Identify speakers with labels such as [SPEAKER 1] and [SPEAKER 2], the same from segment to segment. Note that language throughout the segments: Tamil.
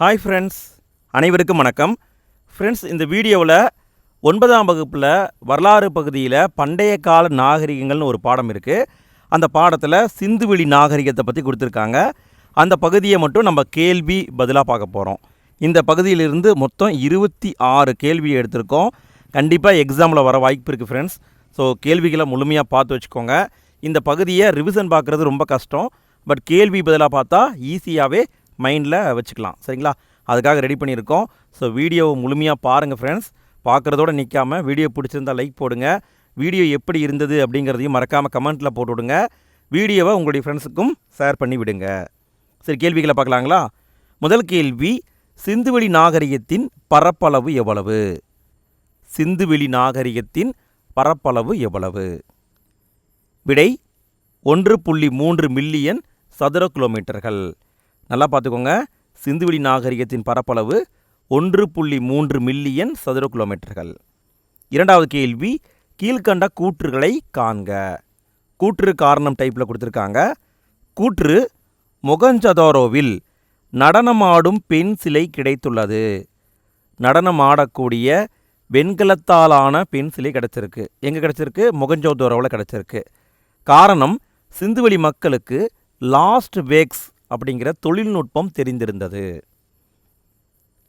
[SPEAKER 1] ஹாய் ஃப்ரெண்ட்ஸ் அனைவருக்கும் வணக்கம். ஃப்ரெண்ட்ஸ் இந்த வீடியோவில் ஒன்பதாம் வகுப்பில் வரலாறு பகுதியில் பண்டைய கால நாகரிகங்கள்னு ஒரு பாடம் இருக்குது அந்த பாடத்தில் சிந்துவெளி நாகரிகத்தை பற்றி கொடுத்துருக்காங்க. அந்த பகுதியை மட்டும் நம்ம கேள்வி பதிலாக பார்க்க போகிறோம் இந்த பகுதியிலிருந்து மொத்தம் இருபத்தி ஆறு கேள்வி எடுத்திருக்கோம். கண்டிப்பாக எக்ஸாமில் வர வாய்ப்பு இருக்குது ஃப்ரெண்ட்ஸ் ஸோ கேள்விகளை முழுமையாக பார்த்து வச்சுக்கோங்க. இந்த பகுதியை ரிவிஷன் பார்க்குறது ரொம்ப கஷ்டம். பட் கேள்வி பதிலாக பார்த்தா ஈஸியாகவே மைண்டில் வச்சுக்கலாம். சரிங்களா? அதுக்காக ரெடி பண்ணியிருக்கோம். ஸோ வீடியோவை முழுமையாக பாருங்கள் ஃப்ரெண்ட்ஸ் பார்க்குறதோட நிற்காம வீடியோ பிடிச்சிருந்தா லைக் போடுங்க. வீடியோ எப்படி இருந்தது அப்படிங்கிறதையும் மறக்காமல் கமெண்ட்டில் போட்டு விடுங்க. வீடியோவை உங்களுடைய ஃப்ரெண்ட்ஸுக்கும் ஷேர் பண்ணி விடுங்க. சரி கேள்விகளை பார்க்கலாங்களா? முதல் கேள்வி சிந்துவெளி நாகரிகத்தின் பரப்பளவு எவ்வளவு? சிந்துவெளி நாகரிகத்தின் பரப்பளவு எவ்வளவு? விடை ஒன்று புள்ளி மூன்று மில்லியன் சதுர கிலோமீட்டர்கள் நல்லா பார்த்துக்கோங்க. சிந்துவெளி நாகரிகத்தின் பரப்பளவு ஒன்று புள்ளி மூன்று மில்லியன் சதுர கிலோமீட்டர்கள். இரண்டாவது கேள்வி கீழ்கண்ட கூற்றுகளை காண்க. கூற்று காரணம் டைப்பில் கொடுத்துருக்காங்க. கூற்று மொகஞ்சதோரோவில் நடனமாடும் பெண் சிலை கிடைத்துள்ளது. நடனமாடக்கூடிய வெண்கலத்தாலான பெண் சிலை கிடச்சிருக்கு. எங்கே கிடச்சிருக்கு? மொகஞ்சோதோரோவில் கிடச்சிருக்கு. காரணம் சிந்துவெளி மக்களுக்கு லாஸ்ட் வேக்ஸ் அப்படிங்கிற தொழில்நுட்பம் தெரிந்திருந்தது.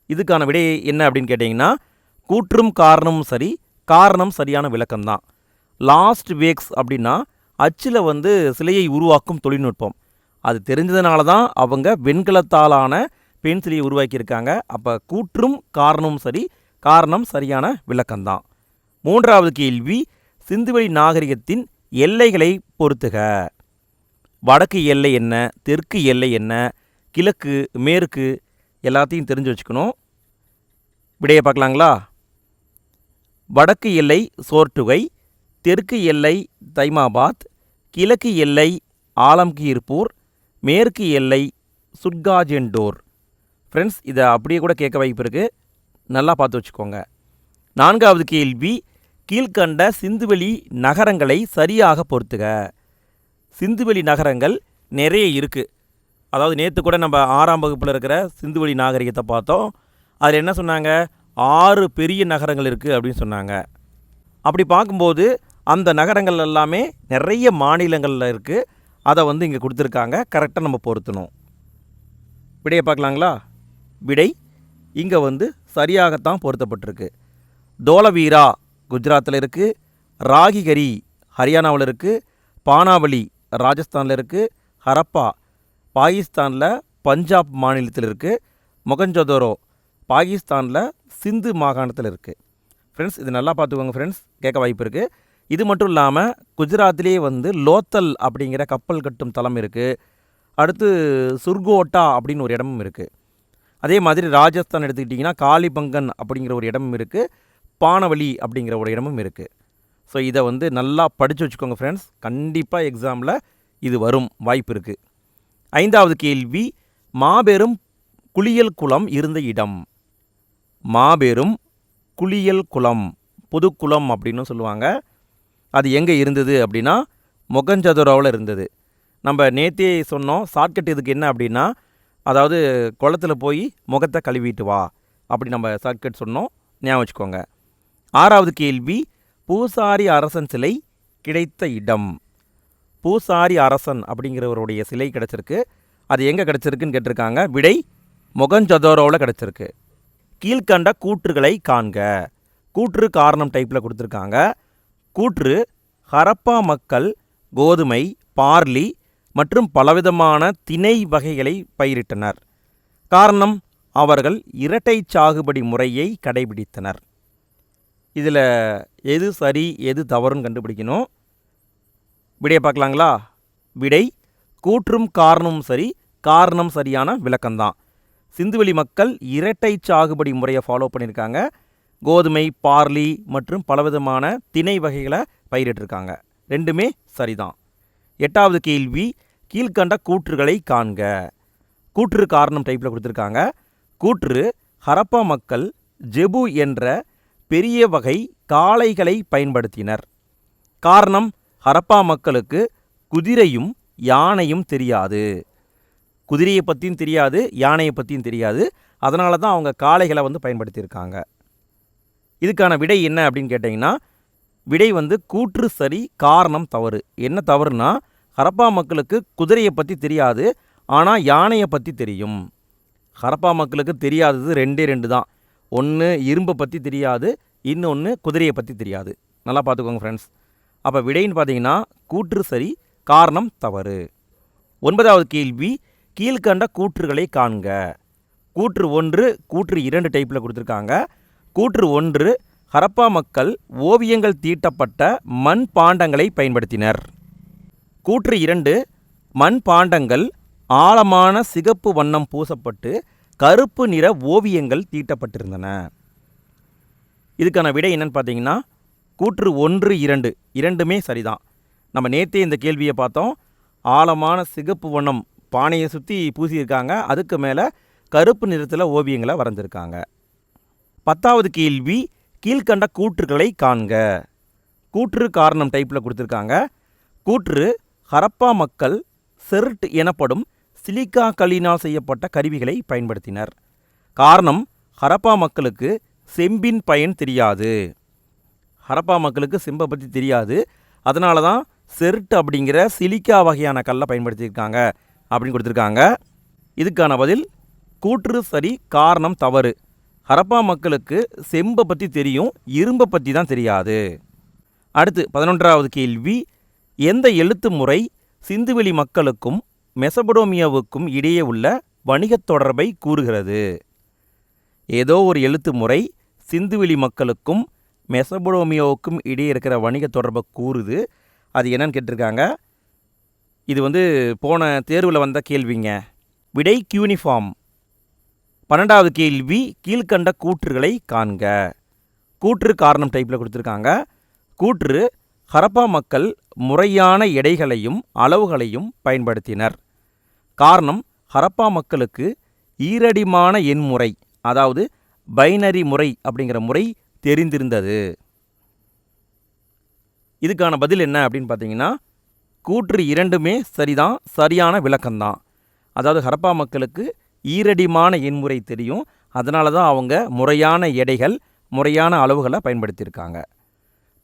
[SPEAKER 1] இதுக்கான விடை என்ன அப்படின்னு கேட்டிங்கன்னா கூற்றும் காரணமும் சரி காரணம் சரியான விளக்கம்தான். லாஸ்ட் வேக்ஸ் அப்படின்னா அச்சில் வந்து சிலையை உருவாக்கும் தொழில்நுட்பம். அது தெரிஞ்சதுனால தான் அவங்க வெண்கலத்தாலான பெண் சிலையை உருவாக்கியிருக்காங்க. அப்போ கூற்றும் காரணமும் சரி காரணம் சரியான விளக்கம்தான். மூன்றாவது கேள்வி சிந்துவெளி நாகரிகத்தின் எல்லைகளை பொறுத்துக. வடக்கு எல்லை என்ன தெற்கு எல்லை என்ன கிழக்கு மேற்கு எல்லாத்தையும் தெரிஞ்சு வச்சுக்கணும். விடையை பார்க்கலாங்களா? வடக்கு எல்லை சோர்டுகை தெற்கு எல்லை தைமாபாத் கிழக்கு எல்லை ஆலம்கீர்பூர் மேற்கு எல்லை சுட்காஜெண்டோர். ஃப்ரெண்ட்ஸ் இதை அப்படியே கூட கேட்க வாய்ப்பு இருக்குது நல்லா பார்த்து வச்சுக்கோங்க. நான்காவது கேள்வி கீழ்கண்ட சிந்துவெளி நகரங்களை சரியாக பொறுத்துக. சிந்துவெளி நகரங்கள் நிறைய இருக்குது அதாவது நேற்று கூட நம்ம ஆறாம் வகுப்பில் இருக்கிற சிந்துவெளி நாகரிகத்தை பார்த்தோம். அதில் என்ன சொன்னாங்க? ஆறு பெரிய நகரங்கள் இருக்குது அப்படின்னு சொன்னாங்க. அப்படி பார்க்கும்போது அந்த நகரங்கள் எல்லாமே நிறைய மாநிலங்களில் இருக்குது அதை வந்து இங்கே கொடுத்துருக்காங்க. கரெக்டாக நம்ம பொருத்தணும். விடையை பார்க்கலாங்களா? விடை இங்கே வந்து சரியாகத்தான் பொருத்தப்பட்டிருக்கு. தோலவீரா குஜராத்தில் இருக்குது ராகிகரி ஹரியானாவில் இருக்குது பானாவளி ராஜஸ்தானில் இருக்குது ஹரப்பா பாகிஸ்தானில் பஞ்சாப் மாநிலத்தில் இருக்குது மொகஞ்சதோரோ பாகிஸ்தானில் சிந்து மாகாணத்தில் இருக்குது ஃப்ரெண்ட்ஸ் இது நல்லா பார்த்துக்கோங்க ஃப்ரெண்ட்ஸ் கேட்க வாய்ப்பு இருக்குது இது மட்டும் இல்லாமல் குஜராத்திலே வந்து லோத்தல் அப்படிங்கிற கப்பல் கட்டும் தளம் இருக்குது அடுத்து சுர்கோட்டா அப்படின்னு ஒரு இடமும் இருக்குது அதே மாதிரி ராஜஸ்தான் எடுத்துக்கிட்டிங்கன்னா காளிபங்கன் அப்படிங்கிற ஒரு இடமும் இருக்குது பானவலி அப்படிங்கிற ஒரு இடமும் இருக்குது ஸோ இதை வந்து நல்லா படித்து வச்சுக்கோங்க ஃப்ரெண்ட்ஸ் கண்டிப்பாக எக்ஸாமில் இது வரும் வாய்ப்பு இருக்குது ஐந்தாவது கேள்வி மாபெரும் குளியல் குளம் இருந்த இடம். மாபெரும் குளியல் குளம் புதுக்குளம் அப்படின்னு சொல்லுவாங்க. அது எங்கே இருந்தது அப்படின்னா மொகஞ்சதுரோவில் இருந்தது. நம்ம நேத்தே சொன்னோம் ஷார்ட்கட் இதுக்கு என்ன அப்படின்னா அதாவது குளத்துல போய் முகத்தை கழுவிட்டு வா அப்படி நம்ம ஷார்ட்கட் சொன்னோம் ஞாபகம் வச்சுக்கோங்க. ஆறாவது கேள்வி பூசாரி அரசன் சிலை கிடைத்த இடம். பூசாரி அரசன் அப்படிங்கிறவருடைய சிலை கிடச்சிருக்கு. அது எங்கே கிடச்சிருக்குன்னு கேட்டிருக்காங்க. விடை மொகஞ்சதோரோவில் கிடச்சிருக்கு. கீழ்கண்ட கூற்றுகளை காண்க. கூற்று காரணம் டைப்பில் கொடுத்துருக்காங்க. கூற்று ஹரப்பா மக்கள் கோதுமை பார்லி மற்றும் பலவிதமான திணை வகைகளை பயிரிட்டனர். காரணம் அவர்கள் இரட்டை சாகுபடி முறையை கடைபிடித்தனர். இதில் எது சரி எது தவறுன்னு கண்டுபிடிக்கணும். விடையை பார்க்கலாங்களா? விடை கூற்றும் காரணமும் சரி காரணம் சரியான விளக்கம்தான். சிந்துவெளி மக்கள் இரட்டை சாகுபடி முறையை ஃபாலோ பண்ணியிருக்காங்க. கோதுமை பார்லி மற்றும் பலவிதமான திணை வகைகளை பயிரிட்டிருக்காங்க. ரெண்டுமே சரிதான். எட்டாவது கேள்வி கீழ்கண்ட கூற்றுகளை காண்க. கூற்று காரணம் டைப்பில் கொடுத்துருக்காங்க. கூற்று ஹரப்பா மக்கள் ஜெபு என்ற பெரிய வகை காளைகளை பயன்படுத்தினர். காரணம் ஹரப்பா மக்களுக்கு குதிரையும் யானையும் தெரியாது. குதிரையை பற்றியும் தெரியாது யானையை பற்றியும் தெரியாது. அதனால தான் அவங்க காளைகளை வந்து பயன்படுத்தியிருக்காங்க. இதுக்கான விடை என்ன அப்படின்னு கேட்டிங்கன்னா விடை வந்து கூற்று சரி காரணம் தவறு. என்ன தவறுனா ஹரப்பா மக்களுக்கு குதிரையை பற்றி தெரியாது ஆனால் யானையை பற்றி தெரியும். ஹரப்பா மக்களுக்கு தெரியாதது ரெண்டே ரெண்டு தான். ஒன்று இரும்பை பற்றி தெரியாது இன்னொன்று குதிரையை பற்றி தெரியாது. நல்லா பார்த்துக்கோங்க ஃப்ரெண்ட்ஸ் அப்போ விடைன்னு பார்த்தீங்கன்னா கூற்று சரி காரணம் தவறு. ஒன்பதாவது கேள்வி கீழ்கண்ட கூற்றுகளை காண்க. கூற்று ஒன்று கூற்று இரண்டு டைப்பில் கொடுத்துருக்காங்க. கூற்று ஒன்று ஹரப்பா மக்கள் ஓவியங்கள் தீட்டப்பட்ட மண் பாண்டங்களை பயன்படுத்தினர். கூற்று இரண்டு மண் பாண்டங்கள் ஆழமான சிகப்பு வண்ணம் பூசப்பட்டு கருப்பு நிற ஓவியங்கள் தீட்டப்பட்டிருந்தன. இதுக்கான விடை என்னன்னு பார்த்தீங்கன்னா கூற்று ஒன்று இரண்டு. இரண்டுமே சரிதான். நம்ம நேற்றே இந்த கேள்வியை பார்த்தோம். ஆழமான சிகப்பு வண்ணம் பானையை சுற்றி பூசியிருக்காங்க. அதுக்கு மேலே கருப்பு நிறத்தில் ஓவியங்களை வரைஞ்சிருக்காங்க. பத்தாவது கேள்வி கீழ்கண்ட கூற்றுகளை காண்க. கூற்று காரணம் டைப்பில் கொடுத்துருக்காங்க. கூற்று ஹரப்பா மக்கள் செர்ட் எனப்படும் சிலிக்கா கல்லினால் செய்யப்பட்ட கருவிகளை பயன்படுத்தினர். காரணம் ஹரப்பா மக்களுக்கு செம்பின் பயன் தெரியாது. ஹரப்பா மக்களுக்கு செம்பை பற்றி தெரியாது. அதனால தான் செர்ட் அப்படிங்கிற சிலிக்கா வகையான கல்லை பயன்படுத்தியிருக்காங்க அப்படின்னு கொடுத்துருக்காங்க. இதுக்கான பதில் கூற்று சரி காரணம் தவறு. ஹரப்பா மக்களுக்கு செம்பை பற்றி தெரியும் இரும்பை பற்றி தான் தெரியாது. அடுத்து பதினொன்றாவது கேள்வி எந்த எழுத்து முறை சிந்துவெளி மக்களுக்கும் மெசபடோமியாவுக்கும் இடையே உள்ள வணிகத் தொடர்பை கூறுகிறது. ஏதோ ஒரு எழுத்து முறை சிந்துவெளி மக்களுக்கும் மெசபடோமியாவுக்கும் இடையே இருக்கிற வணிக தொடர்பை கூறுது. அது என்னன்னு கேட்டிருக்காங்க. இது வந்து போன தேர்வில் வந்த கேள்விங்க. விடை யூனிஃபார்ம் பன்னெண்டாவது கேள்வி கீழ்கண்ட கூற்றுகளை காண்க. கூற்று காரணம் டைப்பில் கொடுத்துருக்காங்க. கூற்று ஹரப்பா மக்கள் முறையான எடைகளையும் அளவுகளையும் பயன்படுத்தினர். காரணம் ஹரப்பா மக்களுக்கு ஈரடிமான எண்முறை அதாவது பைனரி முறை அப்படிங்கிற முறை தெரிந்திருந்தது. இதுக்கான பதில் என்ன அப்படின்னு பார்த்தீங்கன்னா கூற்று இரண்டுமே சரிதான் சரியான விளக்கம்தான். அதாவது ஹரப்பா மக்களுக்கு ஈரடிமான எண்முறை தெரியும். அதனால தான் அவங்க முறையான எடைகள் முறையான அளவுகளை பயன்படுத்தியிருக்காங்க.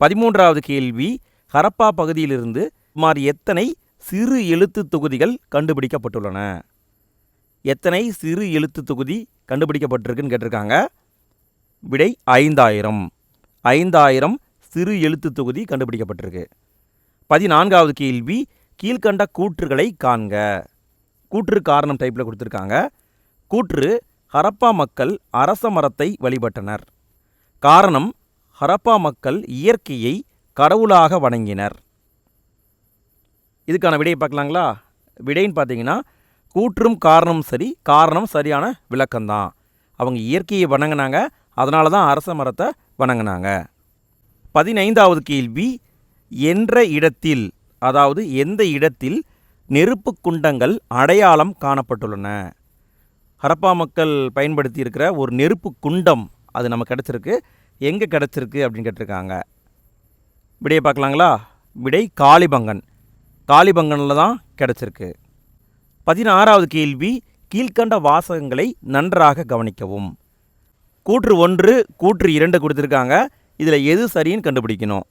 [SPEAKER 1] பதிமூன்றாவது கேள்வி ஹரப்பா பகுதியிலிருந்து சுமார் எத்தனை சிறு எழுத்து தொகுதிகள் கண்டுபிடிக்கப்பட்டுள்ளன? எத்தனை சிறு எழுத்து தொகுதி கண்டுபிடிக்கப்பட்டிருக்குன்னு கேட்டிருக்காங்க. விடை ஐந்தாயிரம். ஐந்தாயிரம் சிறு எழுத்து தொகுதி கண்டுபிடிக்கப்பட்டிருக்கு. பதினான்காவது கேள்வி கீழ்கண்ட கூற்றுகளை காண்க. கூற்று காரணம் டைப்பில் கொடுத்துருக்காங்க. கூற்று ஹரப்பா மக்கள் அரச மரத்தை வழிபட்டனர். காரணம் ஹரப்பா மக்கள் இயற்கையை கடவுளாக வணங்கினர். இதுக்கான விடையை பார்க்கலாங்களா? விடைன்னு பார்த்தீங்கன்னா கூற்றும் காரணம் சரி காரணம் சரியான விளக்கம்தான். அவங்க இயற்கையை வணங்கினாங்க அதனால தான் அரச மரத்தை வணங்கினாங்க. பதினைந்தாவது கேள்வி என்ற இடத்தில் அதாவது எந்த இடத்தில் நெருப்பு குண்டங்கள் அடையாளம் காணப்பட்டுள்ளன? ஹரப்பா மக்கள் பயன்படுத்தி இருக்கிற ஒரு நெருப்பு குண்டம் அது நமக்கு கிடச்சிருக்கு. எங்கே கிடச்சிருக்கு அப்படின்னு கேட்டிருக்காங்க. விடையை பார்க்கலாங்களா? விடை காளிபங்கன். காளிபங்கனில் தான் கிடச்சிருக்கு. பதினாறாவது கேள்வி கீழ்கண்ட வாசகங்களை நன்றாக கவனிக்கவும். கூற்று ஒன்று கூற்று இரண்டு கொடுத்துருக்காங்க. இதில் எது சரின்னு கண்டுபிடிக்கணும்.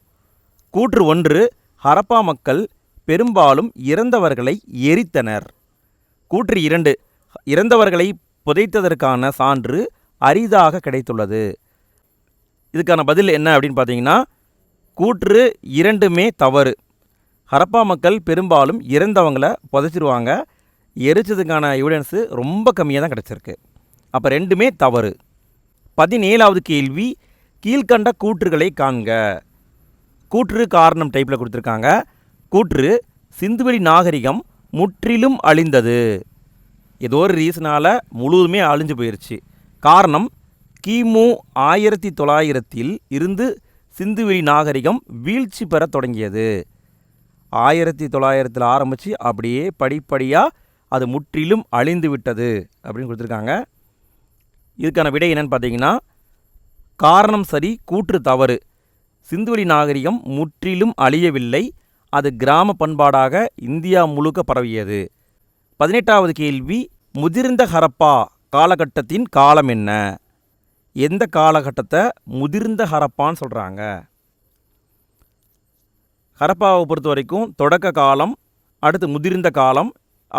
[SPEAKER 1] கூற்று ஒன்று ஹரப்பா மக்கள் பெரும்பாலும் இறந்தவர்களை எரித்தனர். கூற்று இரண்டு இறந்தவர்களை புதைத்ததற்கான சான்று அரிதாக கிடைத்துள்ளது. இதுக்கான பதில் என்ன அப்படின்னு பார்த்தீங்கன்னா கூற்று இரண்டுமே தவறு. ஹரப்பா மக்கள் பெரும்பாலும் இறந்தவங்களை புதைச்சிருவாங்க. எரிச்சதுக்கான எவிடன்ஸு ரொம்ப கம்மியாக தான் கிடச்சிருக்கு. அப்போ ரெண்டுமே தவறு. பதினேழாவது கேள்வி கீழ்கண்ட கூற்றுகளை காண்க. கூற்று காரணம் டைப்பில் கொடுத்துருக்காங்க. கூற்று சிந்துவெளி நாகரிகம் முற்றிலும் அழிந்தது. ஏதோ ஒரு ரீசனால் முழுவதுமே அழிஞ்சு போயிடுச்சு காரணம் கிமு ஆயிரத்தி தொள்ளாயிரத்தில் இருந்து சிந்துவெளி நாகரிகம் வீழ்ச்சி பெற தொடங்கியது. ஆயிரத்தி தொள்ளாயிரத்தில் ஆரம்பித்து அப்படியே படிப்படியாக அது முற்றிலும் அழிந்து விட்டது அப்படின்னு கொடுத்துருக்காங்க. இதுக்கான விடை என்னன்னு பார்த்தீங்கன்னா காரணம் சரி கூற்று தவறு. சிந்துவெளி நாகரிகம் முற்றிலும் அழியவில்லை. அது கிராம பண்பாடாக இந்தியா முழுக்க பரவியது. பதினெட்டாவது கேள்வி முதிர்ந்த ஹரப்பா காலகட்டத்தின் காலம் என்ன? எந்த காலகட்டத்தை முதிர்ந்த ஹரப்பான்னு சொல்கிறாங்க ஹரப்பாவை பொறுத்த வரைக்கும் தொடக்க காலம் அடுத்து முதிர்ந்த காலம்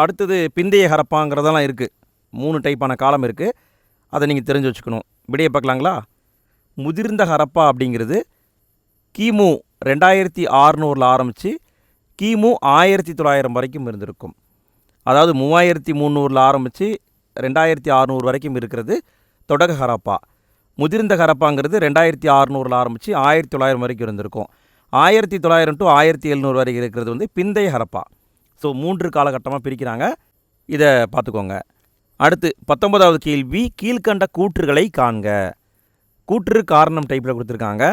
[SPEAKER 1] அடுத்தது பிந்தைய ஹரப்பாங்கிறதெல்லாம் இருக்குது மூணு டைப்பான காலம் இருக்குது அதை நீங்கள் தெரிஞ்சு வச்சுக்கணும். விடையை பார்க்கலாங்களா? முதிர்ந்த ஹரப்பா அப்படிங்கிறது கிமு ரெண்டாயிரத்தி ஆறுநூறில் ஆரம்பித்து கிமு ஆயிரத்தி தொள்ளாயிரம் வரைக்கும் இருந்திருக்கும். அதாவது மூவாயிரத்தி முந்நூறில் ஆரம்பித்து ரெண்டாயிரத்தி அறநூறு வரைக்கும் இருக்கிறது தொடக்க ஹரப்பா. முதிர்ந்த ஹரப்பாங்கிறது ரெண்டாயிரத்தி அறநூறில் ஆரம்பித்து ஆயிரத்தி தொள்ளாயிரம் வரைக்கும் இருந்திருக்கும். ஆயிரத்தி தொள்ளாயிரம் டு ஆயிரத்தி எழுநூறு வரைக்கும் இருக்கிறது வந்து பிந்தைய ஹரப்பா ஸோ மூன்று காலகட்டமாக பிரிக்கிறாங்க. இதை பார்த்துக்கோங்க. அடுத்து பத்தொன்பதாவது கேள்வி கீழ்கண்ட கூற்றுகளை காண்க. கூற்று காரணம் டைப்பில் கொடுத்துருக்காங்க.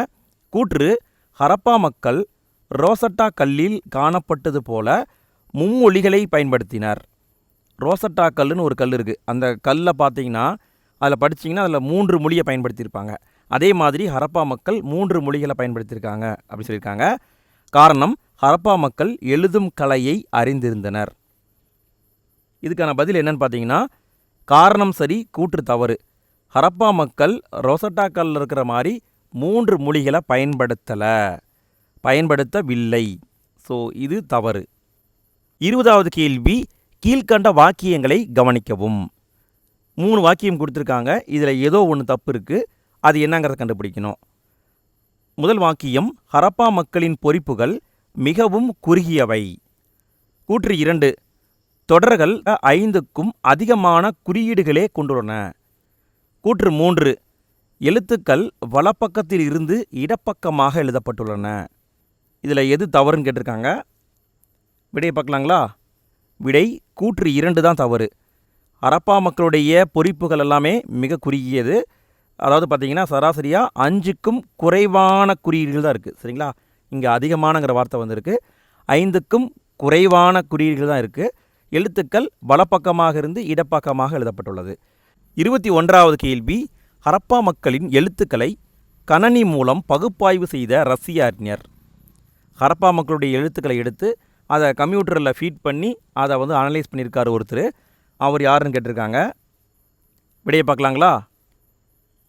[SPEAKER 1] கூற்று ஹரப்பா மக்கள் ரோசட்டா கல்லில் காணப்பட்டது போல மும்மொழிகளை பயன்படுத்தினர். ரோசட்டா கல்லுன்னு ஒரு கல் இருக்குது அந்த கல்லை பார்த்தீங்கன்னா அதில் படிச்சீங்கன்னா அதில் மூன்று மொழியை பயன்படுத்தியிருப்பாங்க. அதே மாதிரி ஹரப்பா மக்கள் மூன்று மொழிகளை பயன்படுத்தியிருக்காங்க அப்படி சொல்லியிருக்காங்க. காரணம் ஹரப்பா மக்கள் எழுதும் கலையை அறிந்திருந்தனர். இதுக்கான பதில் என்னன்னு பார்த்தீங்கன்னா காரணம் சரி கூற்று தவறு. ஹரப்பா மக்கள் ரொசட்டாக்கல்ல இருக்கிற மாதிரி மூன்று மொழிகளை பயன்படுத்தலை பயன்படுத்தவில்லை. ஸோ இது தவறு. இருபதாவது கேள்வி கீழ்க்கண்ட வாக்கியங்களை கவனிக்கவும். மூணு வாக்கியம் கொடுத்துருக்காங்க. இதில் ஏதோ ஒன்று தப்பு இருக்குது அது என்னங்கிறத கண்டுபிடிக்கணும். முதல் வாக்கியம் ஹரப்பா மக்களின் பொறிப்புகள் மிகவும் குறுகியவை. கூற்று இரண்டு தொடர்கள் ஐந்துக்கும் அதிகமான குறியீடுகளே கொண்டுள்ளன. கூற்று மூன்று எழுத்துக்கள் வலப்பக்கத்தில் இருந்து இடப்பக்கமாக எழுதப்பட்டுள்ளன. இதில் எது தவறுன்னு கேட்டிருக்காங்க? விடையை பார்க்கலாங்களா? விடை கூற்று இரண்டு தான் தவறு. ஹரப்பா மக்களுடைய பொறிப்புகள் எல்லாமே மிக குறுகியது. அதாவது பார்த்தீங்கன்னா சராசரியாக அஞ்சுக்கும் குறைவான குறியீடுகள் தான் இருக்குது சரிங்களா? இங்கே அதிகமானங்கிற வார்த்தை வந்திருக்கு. ஐந்துக்கும் குறைவான குறியீடுகள் தான் இருக்குது எழுத்துக்கள் வலப்பக்கமாக இருந்து இடப்பக்கமாக எழுதப்பட்டுள்ளது. இருபத்தி ஒன்றாவது கேள்வி. ஹரப்பா மக்களின் எழுத்துக்களை கணனி மூலம் பகுப்பாய்வு செய்த ரஷ்ய அறிஞர். ஹரப்பா மக்களுடைய எழுத்துக்களை எடுத்து அதை கம்ப்யூட்டரில் ஃபீட் பண்ணி அதை வந்து அனலைஸ் பண்ணியிருக்காரு ஒருத்தர். அவர் யாருன்னு கேட்டிருக்காங்க. விடையை பார்க்கலாங்களா?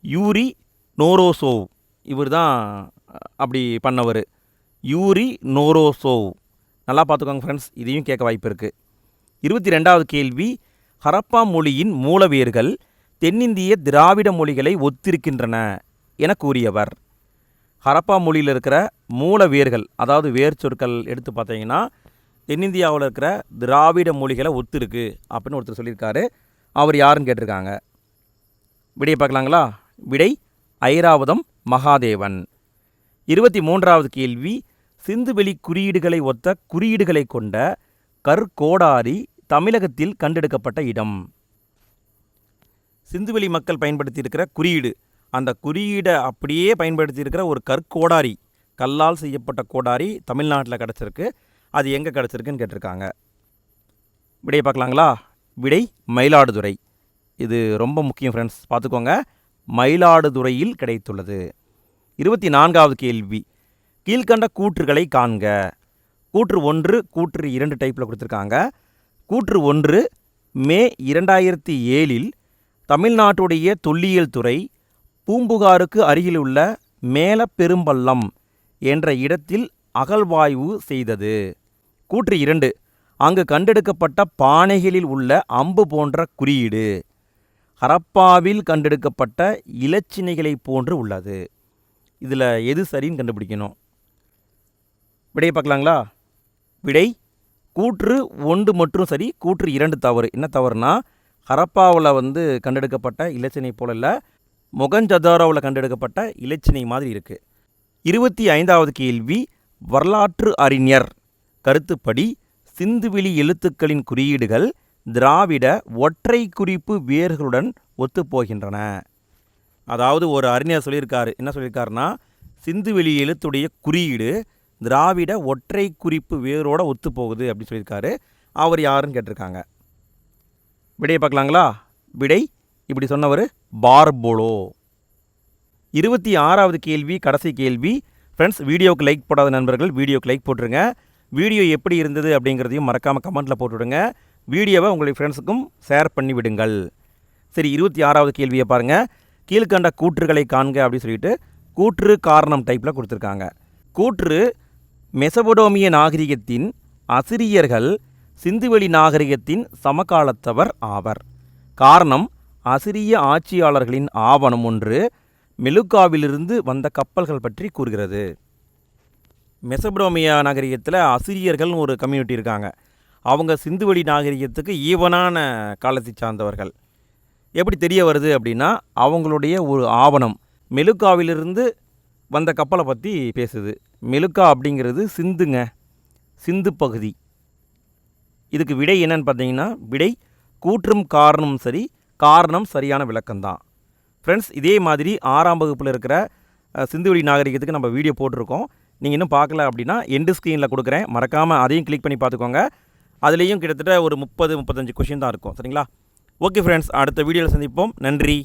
[SPEAKER 1] Yuri Knorozov. இவர் தான் அப்படி பண்ணவர். Yuri Knorozov. நல்லா பார்த்துக்கோங்க ஃப்ரெண்ட்ஸ் இதையும் கேட்க வாய்ப்பு இருக்குது இருபத்தி ரெண்டாவது கேள்வி ஹரப்பா மொழியின் மூலவேர்கள் தென்னிந்திய திராவிட மொழிகளை ஒத்திருக்கின்றன என கூறியவர். ஹரப்பா மொழியில் இருக்கிற மூல வேர்கள் அதாவது வேர் சொற்கள் எடுத்து பார்த்தீங்கன்னா தென்னிந்தியாவில் இருக்கிற திராவிட மொழிகளை ஒத்துருக்கு அப்படின்னு ஒருத்தர் சொல்லியிருக்காரு. அவர் யாருன்னு கேட்டிருக்காங்க. விடையை பார்க்கலாங்களா? விடை ஐராவதம் மகாதேவன். இருபத்தி மூன்றாவது கேள்வி சிந்துவெளி குறியீடுகளை ஒத்த குறியீடுகளை கொண்ட கற்கோடாரி தமிழகத்தில் கண்டெடுக்கப்பட்ட இடம். சிந்துவெளி மக்கள் பயன்படுத்தியிருக்கிற குறியீடு. அந்த குறியீடை அப்படியே பயன்படுத்தியிருக்கிற ஒரு கற்கோடாரி கல்லால் செய்யப்பட்ட கோடாரி தமிழ்நாட்டில் கிடச்சிருக்கு. அது எங்கே கிடச்சிருக்குன்னு கேட்டிருக்காங்க. விடையை பார்க்கலாங்களா? விடை மயிலாடுதுறை. இது ரொம்ப முக்கியம் ஃப்ரெண்ட்ஸ் பார்த்துக்கோங்க. மயிலாடுதுறையில் கிடைத்துள்ளது. இருபத்தி நான்காவது கேள்வி. கீழ்கண்ட கூற்றுகளை காண்க. கூற்று ஒன்று கூற்று இரண்டு டைப்பில் கொடுத்துருக்காங்க. கூற்று ஒன்று மே இரண்டாயிரத்தி ஏழில் தமிழ்நாட்டுடைய தொல்லியல் துறை பூம்புகாருக்கு அருகிலுள்ள மேலப்பெரும்பள்ளம் என்ற இடத்தில் அகழ்வாய்வு செய்தது. கூற்று இரண்டு. அங்கு கண்டெடுக்கப்பட்ட பானைகளில் உள்ள அம்பு போன்ற குறியீடு. ஹரப்பாவில் கண்டெடுக்கப்பட்ட இலச்சினைகளை போன்று உள்ளது. இதில் எது சரின்னு கண்டுபிடிக்கணும். விடையை பார்க்கலாங்களா? விடை கூற்று ஒன்று மற்றும் சரி கூற்று இரண்டு தவறு. என்ன தவறுனா ஹரப்பாவில் வந்து கண்டெடுக்கப்பட்ட இலச்சினை போல இல்லை மொகஞ்சதாரோவில் கண்டெடுக்கப்பட்ட இலச்சினை மாதிரி இருக்குது இருபத்தி ஐந்தாவது கேள்வி வரலாற்று அறிஞர். கருத்துப்படி சிந்துவெளி எழுத்துக்களின் குறியீடுகள் திராவிட ஒற்றை குறிப்பு வேர்களுடன் ஒத்துப்போகின்றன. அதாவது ஒரு அறிஞர் சொல்லியிருக்காரு. என்ன சொல்லியிருக்காருன்னா சிந்துவெளி எழுத்துடைய குறியீடு திராவிட ஒற்றை குறிப்பு வேரோட ஒத்துப்போகுது அப்படின்னு சொல்லியிருக்காரு. அவர் யாருன்னு கேட்டிருக்காங்க. விடையை பார்க்கலாங்களா? விடை இப்படி சொன்னவர் பார்போலோ. இருபத்தி ஆறாவது கேள்வி கடைசி கேள்வி ஃப்ரெண்ட்ஸ் வீடியோவுக்கு லைக் போடாத நண்பர்கள் வீடியோக்கு லைக் போட்டுருங்க. வீடியோ எப்படி இருந்தது அப்படிங்கிறதையும் மறக்காமல் கமெண்ட்டில் போட்டுவிடுங்க. வீடியோவை உங்களுடைய ஃப்ரெண்ட்ஸுக்கும் ஷேர் பண்ணி விடுங்கள். சரி இருபத்தி ஆறாவது கேள்வியை பாருங்கள் கீழ்கண்ட கூற்றுகளை காண்க அப்படின்னு சொல்லிட்டு கூற்று காரணம் டைப்பில் கொடுத்துருக்காங்க. கூற்று மெசபடோமிய நாகரிகத்தின் அசிரியர்கள் சிந்துவெளி நாகரிகத்தின் சமகாலத்தவர் ஆவர். காரணம் அசிரிய ஆட்சியாளர்களின் ஆவணம் ஒன்று மெலுக்காவிலிருந்து வந்த கப்பல்கள் பற்றி கூறுகிறது. மெசபடோமியா நாகரிகத்தில் அசிரியர்கள்னு ஒரு கம்யூனிட்டி இருக்காங்க. அவங்க சிந்துவெளி நாகரிகத்துக்கு ஈவனான காலத்தை சார்ந்தவர்கள். எப்படி தெரிய வருது அப்படின்னா அவங்களுடைய ஒரு ஆவணம் மெலுக்காவிலிருந்து வந்த கப்பலை பற்றி பேசுது. மெலுக்கா அப்படிங்கிறது சிந்துங்க சிந்து பகுதி. இதுக்கு விடை என்னன்னு பார்த்தீங்கன்னா விடை கூற்றும் காரணமும் சரி காரணம் சரியான விளக்கம்தான். ஃப்ரெண்ட்ஸ் இதே மாதிரி ஆறாம் வகுப்பில் இருக்கிற சிந்துவெளி நாகரிகத்துக்கு நம்ம வீடியோ போட்டிருக்கோம். நீங்கள் இன்னும் பார்க்கல அப்படின்னா எண்டு ஸ்க்ரீனில் கொடுக்குறேன். மறக்காமல் அதையும் கிளிக் பண்ணி பார்த்துக்கோங்க. அதுலேயும் கிட்டத்தட்ட ஒரு முப்பது முப்பத்தஞ்சு கொஷின் தான் இருக்கும். சரிங்களா? ஓகே ஃப்ரெண்ட்ஸ் அடுத்த வீடியோவில் சந்திப்போம். நன்றி.